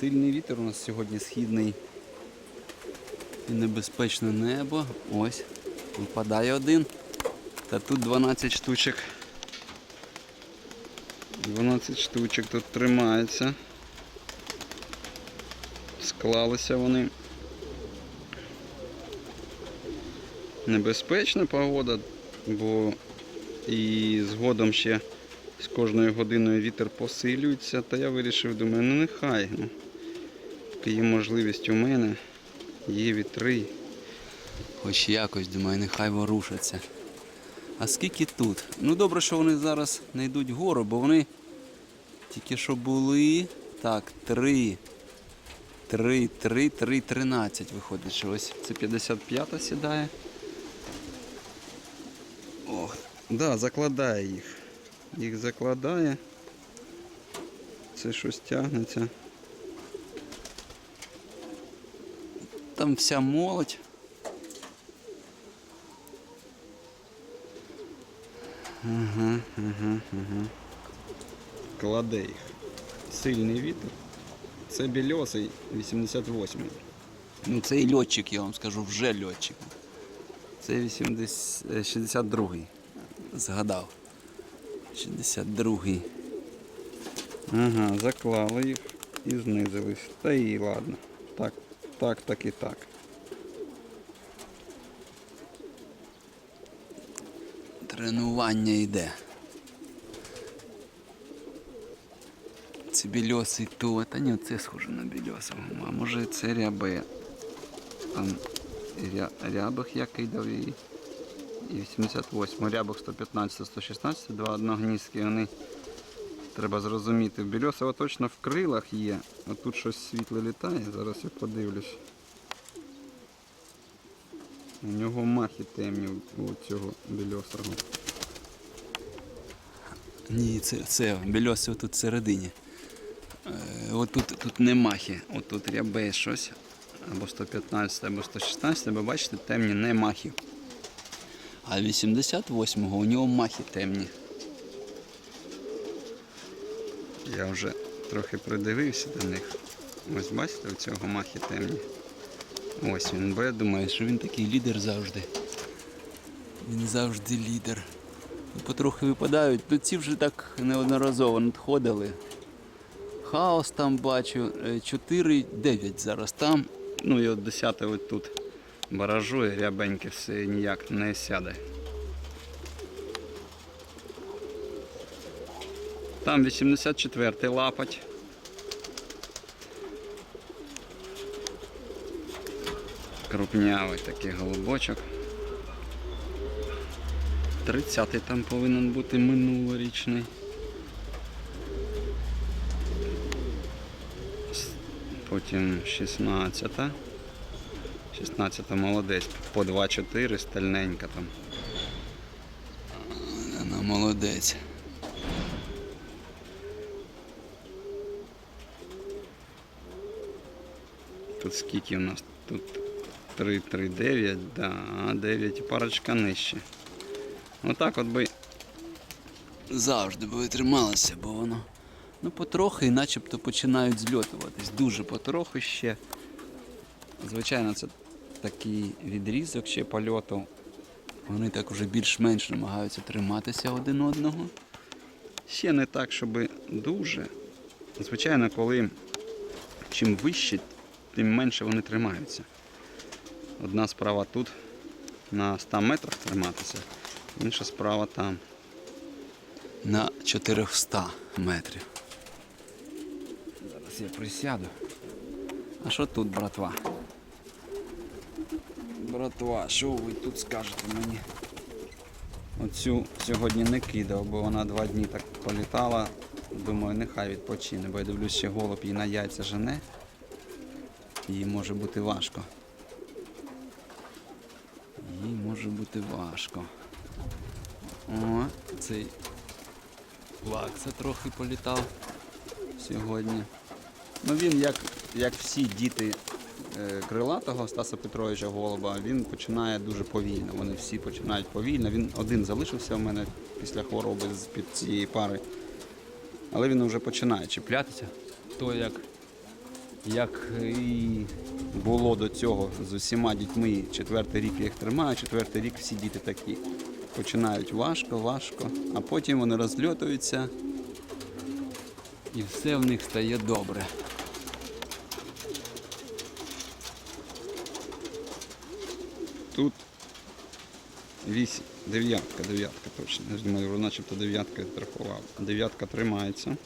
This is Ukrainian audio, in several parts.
Сильний вітер у нас сьогодні східний. І небезпечне небо. Ось. Випадає один. Та тут 12 штучок. 12 штучок тут тримається. Склалися вони. Небезпечна погода, бо і згодом ще з кожною годиною вітер посилюється, та я вирішив, думаю, ну нехай. Ну, поки є можливість у мене, є вітри. Хоч якось, думаю, нехай ворушаться. А скільки тут? Ну добре, що вони зараз не йдуть вгору, бо вони тільки що були. Так, три. Три, три, три, тринадцять виходить, що ось це 55-та сідає. Ох, да, закладає їх. Їх закладає. Це щось тягнеться. Там вся молодь. Ага, ага, ага. Кладе їх. Сильний вітер. Це більосий 88-й. Ну це і льотчик, я вам скажу, вже льотчик. Це 80, е, 62-й. Згадав. 62-й. Ага, заклали їх і знизились. Та і ладно. Так, так, так і так. Тренування йде. Це більосий то, та ні, це схоже на більосого. А може це рябе. Там ря, рябих я кидав і, і 88. Рябих 115, 116, два одногнізки, вони треба зрозуміти. В точно в крилах є. А тут щось світле літає, зараз я подивлюсь. У нього махи темні у цього більосого. Ні, це, це більосий тут всередині. Е, тут, не махи, от тут рябе щось. Або 115, або 116, ви бачите, темні не махи. А 88-го у нього махи темні. Я вже трохи придивився до них. Ось бачите, у цього махи темні. Ось він, бо я думаю, що він такий лідер завжди. Він завжди лідер. Потрохи випадають. Тут ці вже так неодноразово надходили. Хаос там бачу, 4-9 зараз там. Ну і от 10 от тут баражує, рябеньке все ніяк не сяде. Там 84-й лапать. Крупнявий такий голубочок. 30-й там повинен бути минулорічний. Потім 16. 16 молодець. По 2-4 стальненька там. Вона молодець. Тут скільки у нас? Тут 3, 3, 9, да, а 9 і парочка нижче. Отак от би завжди би трималося, бо воно ну, потрохи начебто починають зльотуватись. Дуже потроху ще. Звичайно, це такий відрізок ще польоту. Вони так уже більш-менш намагаються триматися один одного. Ще не так, щоб дуже. Звичайно, коли чим вище, тим менше вони тримаються. Одна справа тут на 100 метрах триматися, інша справа там. На 400 метрів. Зараз я присяду. А що тут, братва? Братва, що ви тут скажете мені? Оцю сьогодні не кидав, бо вона два дні так політала. Думаю, нехай відпочине, бо я дивлюсь, ще голуб їй на яйця жене. Їй може бути важко. Їй може бути важко. О, цей плакса трохи політав сьогодні. Ну він, як, як всі діти е, крилатого Стаса Петровича Голуба, він починає дуже повільно. Вони всі починають повільно. Він один залишився у мене після хвороби з під цієї пари. Але він вже починає чіплятися. То як як і було до цього з усіма дітьми. Четвертий рік я їх тримаю, четвертий рік всі діти такі. Починають важко, важко, а потім вони розльотуються і все в них стає добре. Тут вісім, дев'ятка, дев'ятка точно. Я думаю, начебто дев'ятка страхував. Дев'ятка тримається.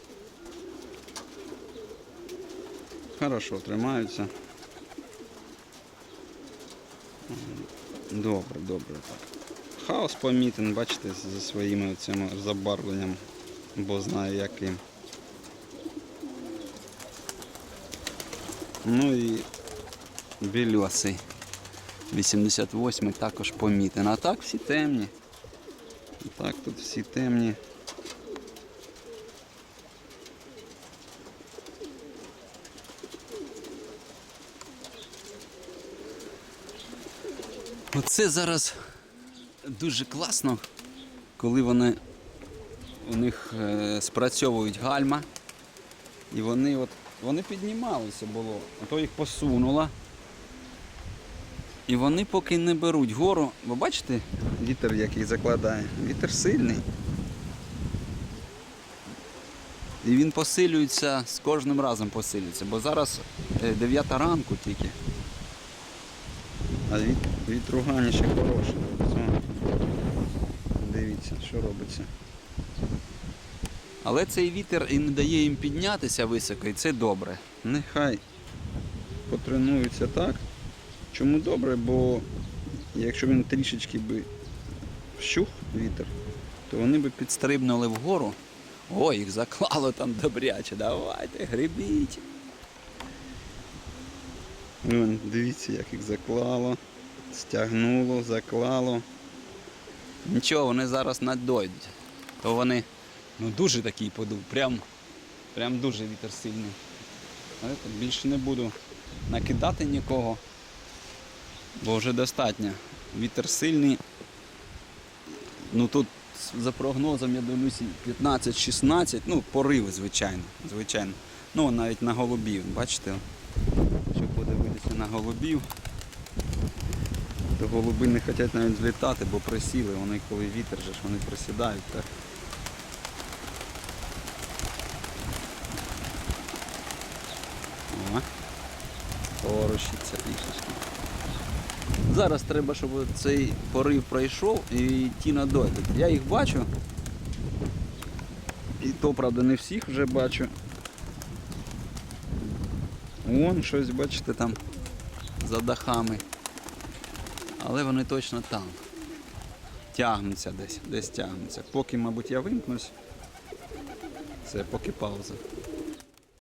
Хорошо, тримаються. Добре, добре. Хаос помітен, бачите, зі своїми цими забарвленням, бо знаю яким. Ну і білюсий. 88 також помітен. А так всі темні. Так, тут всі темні. Оце зараз дуже класно, коли вони у них е, спрацьовують гальма. І вони от вони піднімалися було, а то їх посунуло. І вони поки не беруть гору, ви бачите, вітер який закладає. Вітер сильний. І він посилюється з кожним разом посилюється, бо зараз 9 ранку тільки. А від, ще хороше. Дивіться, що робиться. Але цей вітер і не дає їм піднятися високо, і це добре. Нехай потренуються так. Чому добре? Бо якщо він трішечки би вщух вітер, то вони би підстрибнули вгору. Ой, їх заклало там добряче. Давайте, грибіть. Вон, дивіться, як їх заклало, стягнуло, заклало. Нічого, вони зараз надойдуть. То вони ну, дуже такий подув, прям, прям дуже вітер сильний. Але більше не буду накидати нікого, бо вже достатньо. Вітер сильний. Ну тут за прогнозом я дивлюся 15-16, ну пориви, звичайно. звичайно. Ну навіть на голубів, бачите? На голубів, то голуби не хочуть навіть злітати, бо присіли. Вони коли вітер же ж вони присідають так. О, порушиться трішечки. Зараз треба, щоб цей порив пройшов і ті надойдуть. Я їх бачу. І то, правда, не всіх вже бачу. Вон щось, бачите, там за дахами. Але вони точно там. Тягнуться десь, десь тягнуться. Поки, мабуть, я вимкнусь. Це поки пауза.